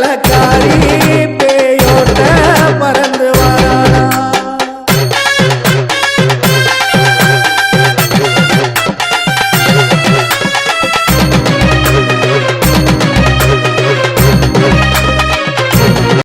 வேலைக்காரி